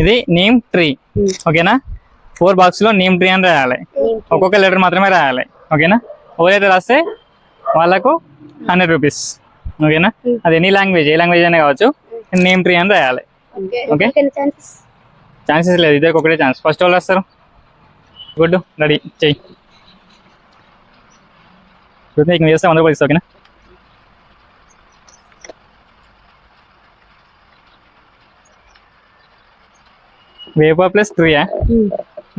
ఇది name tree ఓకేనా? Four బాక్స్లో నేమ్ ట్రీ అని రాయాలి. ఒక్కొక్క లెటర్ మాత్రమే రాయాలి. ఓకేనా? ఎవరైతే రాస్తే వాళ్ళకు హండ్రెడ్ రూపీస్ ఓకేనా? అది ఎనీ లాంగ్వేజ్ ఏ లాంగ్వేజ్ అయినా కావచ్చు. నేమ్ ట్రీ అని రాయాలి. ఓకే ఛాన్సెస్ లేదు. ఇద్దరికి ఒకటే ఛాన్స్ ఫస్ట్ వాళ్ళు వస్తారు గుడ్ రెడీ చెయ్యి. చూస్తే నీకు చేస్తే వంద రూపాయలు ఓకేనా? వేప ప్లస్ ట్రీయా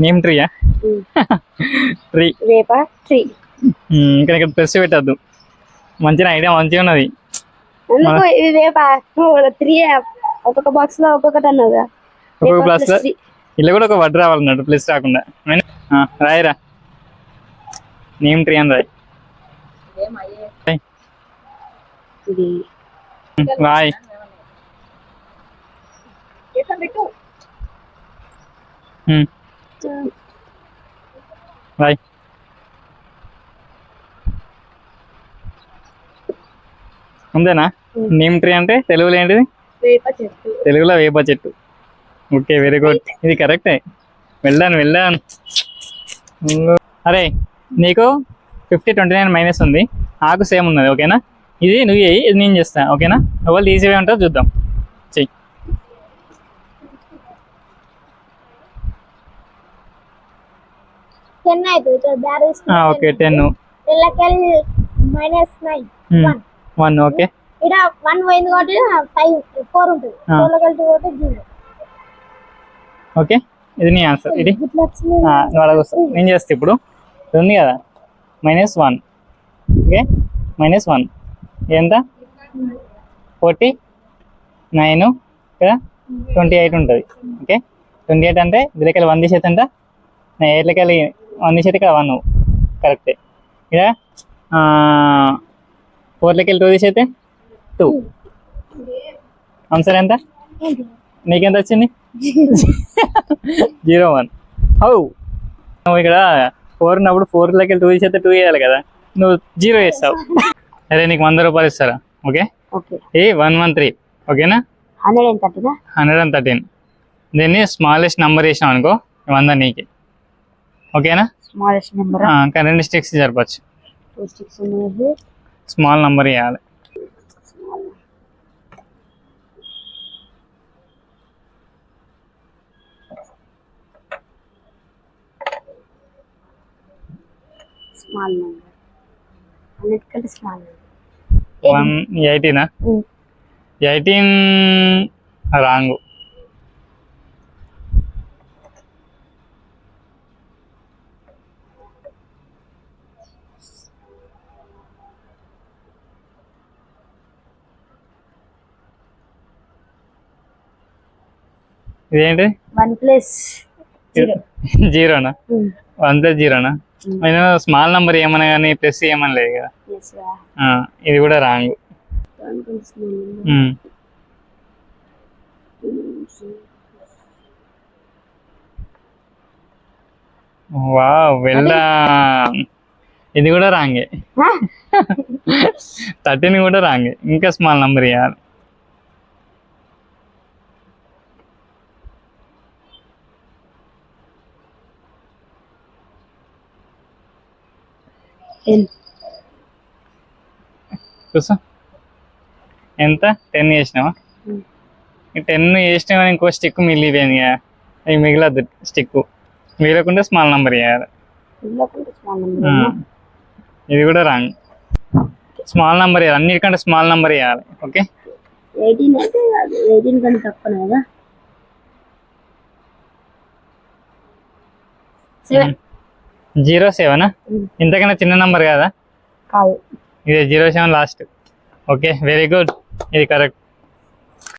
నేమ్ ట్రీయా ట్రీ వేప ట్రీ ఇంకా ఇక్కడ ప్లస్ పెట్టద్దు. మంచిగా ఐడియా మంచిగా ఉన్నది. వేప? త్రీ ఒక్కొక్క బాక్స్లో ఒక్కొక్కటి ఒక్కొక్క ప్లస్ ఇలా కూడా ఒక వడ్ రావాలన్నట్టు ప్లస్ రాకుండా. రాయరా? నేమ్ ట్రీ అని రాయ్. రాయ్. రాయ్ ఉందేనా? నేమ్ ట్రీ అంటే తెలుగులో ఏంటిది? తెలుగులో వేప చెట్టు. ఓకే వెరీ గుడ్ ఇది కరెక్టే వెళ్ళాను వెళ్ళాను అరే నీకు ఫిఫ్టీ ట్వంటీ నైన్ మైనస్ ఉంది. నాకు సేమ్ ఉన్నది ఓకేనా ఇది నువ్వు ఇది నేను చేస్తా ఓకేనా ఎవరు ఈజీగా ఉంటుందో చూద్దాం. టెన్ అవుతుంది ఇక్కడ ఓకే టెన్ తెల్లకెళ్ళి మైనస్ నైన్ వన్ ఓకే ఇక్కడ వన్ పోయింది కాబట్టి ఫైవ్ ఫోర్ ఉంటుంది. ఆ. తెల్లకెళ్ళి పోతే జీరో ఓకే ఇది నీ ఆన్సర్ ఇది? ఇట్లా వచ్చింది. ఆ, నువ్వు అడగొస్తా నేను చేస్తా ఇప్పుడు. ఇది ఉంది కదా? Minus one okay minus one ఎంత? ఫోర్టీ నైన్ కదా? ట్వంటీ ఎయిట్ ఉంటుంది. ఓకే ట్వంటీ ఎయిట్ అంటే దీనికి వన్ తీసేది ఎంత? ఎయిట్లకి వన్ ఇక్కడ వన్ కరెక్టే ఇక్కడ ఫోర్లకి వెళ్ళి టూ తీసేస్తే టూ ఆన్సర్ ఎంత? నీకెంత వచ్చింది? జీరో వన్ హౌ నువ్వు ఇక్కడ ఫోర్ ఉన్నప్పుడు ఫోర్ లెక్క టూ చేస్తే టూ వేయాలి కదా. నువ్వు జీరో వేస్తావు. అరే నీకు వంద రూపాయలు ఇస్తారా? ఓకే ఏ వన్ వన్ త్రీ ఓకేనా హండ్రెడ్ అండ్ థర్టీనా హండ్రెడ్ అండ్ థర్టీన్ దీన్ని స్మాలెస్ట్ నెంబర్ వేసినాం అనుకో వంద నీకే. ఓకేనా? స్మాలెస్ట్ నెంబర్ ఆ, ఇంకా రెండు స్టిక్స్ జరపచ్చు టూ సిక్స్ అనేది స్మాల్ నెంబర్ వేయాలి స్మాల్ నెంబర్ హండ్రెడ్ కంటే స్మాల్ నెంబర్ వన్ ఎయిటీనా ఎయిటీన్ రాంగ్. ఇదేంటి? One plus zero. జీరోనా? One plus జీరోనా? నేను స్మాల్ నెంబర్ ఏమన్నా కానీ ప్లస్ ఏమని లేదు కదా. ఇది కూడా రాంగ్. వా వెళ్ళా. ఇది కూడా రాంగే. థర్టీన్ కూడా రాంగే. ఇంకా స్మాల్ నెంబర్ ఇవ్వాలి చూసా? ఎంత? టెన్ చేసినావా? టెన్ చేసినా కానీ ఇంకో స్టిక్ మిగిలిపోయింది కదా. అది మిగిలద్దు స్టిక్ మిగలకుండా స్మాల్ నెంబర్ ఆ. నెంబర్ ఇది కూడా రాంగ్ స్మాల్ నెంబర్ ఇవ్వాలి అన్నిటికంటే స్మాల్ నెంబర్ ఇవ్వాలి ఓకే ఎయిటీన్ అయితే ఎయిటీన్ కంటే తక్కువనే కదా. సెవెన్ జీరో సెవెన్ ఇంతకన్నా చిన్న నెంబర్ కదా? కాదు. ఇది zero seven last okay very good ఇది కరెక్ట్